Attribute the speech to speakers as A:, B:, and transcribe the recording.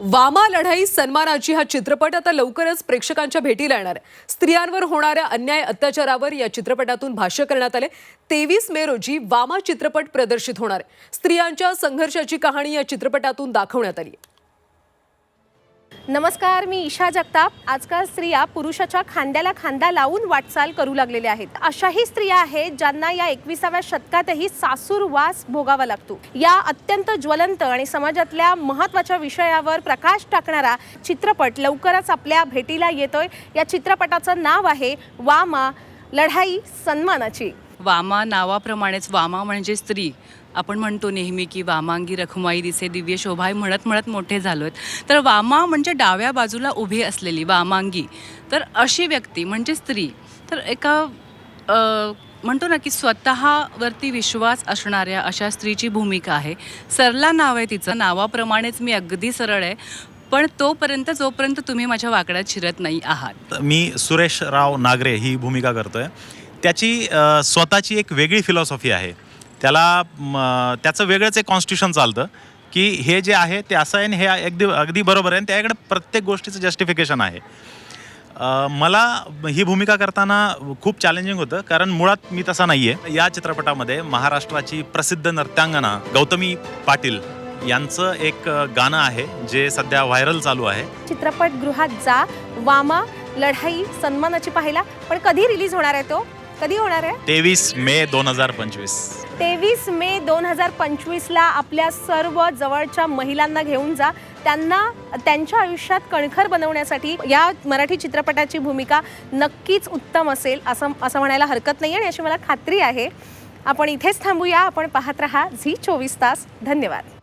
A: वामा लढाई सन्मानाची हा चित्रपट आता लवकरच प्रेक्षकांच्या भेटीला येणार आहे. स्त्रियांवर होणाऱ्या अन्याय अत्याचारावर या चित्रपटातून भाष्य करण्यात आले. तेवीस मे रोजी वामा चित्रपट प्रदर्शित होणार आहे. स्त्रियांच्या संघर्षाची कहाणी या चित्रपटातून दाखवण्यात आली आहे.
B: नमस्कार मी ईशा जगताप. आजकाल स्त्रिया पुरुषाच्या खांद्याला खांदा लावून वाटचाल करू लागलेल्या आहेत. अशाही स्त्रिया आहेत ज्यांना या एकविसाव्या शतकातही सासूर वास भोगावा लागतो. या अत्यंत ज्वलंत आणि समाजातल्या महत्त्वाच्या विषयावर प्रकाश टाकणारा चित्रपट लवकरच आपल्या भेटीला येतोय. या चित्रपटाचं नाव आहे वामा लढाई सन्मानाची.
C: वामा नावाप्रमाणेच वामा म्हणजे स्त्री. आपण म्हणतो नेहमी की वामांगी रखुमाई दिसे दिव्य शोभाय म्हणत म्हणत मोठे झालो आहेत. तर वामा म्हणजे डाव्या बाजूला उभी असलेली वामांगी. तर अशी व्यक्ती म्हणजे स्त्री. तर एका म्हणतो ना की स्वतःवरती विश्वास असणाऱ्या अशा स्त्रीची भूमिका आहे. सरला नाव आहे तिचं. नावाप्रमाणेच मी अगदी सरळ आहे. पण तोपर्यंत जोपर्यंत तुम्ही माझ्या वाकड्यात शिरत नाही आहात.
D: मी सुरेश राव नागरे ही भूमिका करतोय. त्याची स्वतःची एक वेगळी फिलॉसॉफी आहे. त्याला त्याचं वेगळंच एक कॉन्स्टिट्यूशन चालतं की हे जे आहे ते असं आहे आणि हे अगदी अगदी बरोबर आहे आणि त्याकडे प्रत्येक गोष्टीचं जस्टिफिकेशन आहे. मला ही भूमिका करताना खूप चॅलेंजिंग होतं कारण मुळात मी तसा नाही आहे या चित्रपटामध्ये महाराष्ट्राची प्रसिद्ध नृत्यांगना गौतमी पाटील यांचं एक गाणं आहे जे सध्या व्हायरल चालू आहे.
B: चित्रपटगृहात जा वामा लढाई सन्मानाची पाहिला पण कधी रिलीज होणार आहे तो? कधी होणार आहे?
D: तेवीस मे दोन हजार पंचवीस.
B: तेवीस मे दोन हजार पंचवीसला आपल्या सर्व जवळच्या महिलांना घेऊन जा. त्यांना त्यांच्या आयुष्यात कणखर बनवण्यासाठी या मराठी चित्रपटाची भूमिका नक्कीच उत्तम असेल असं असं म्हणायला हरकत नाही आणि अशी मला खात्री आहे. आपण इथेच थांबूया. आपण पाहत राहा झी चोवीस तास. धन्यवाद.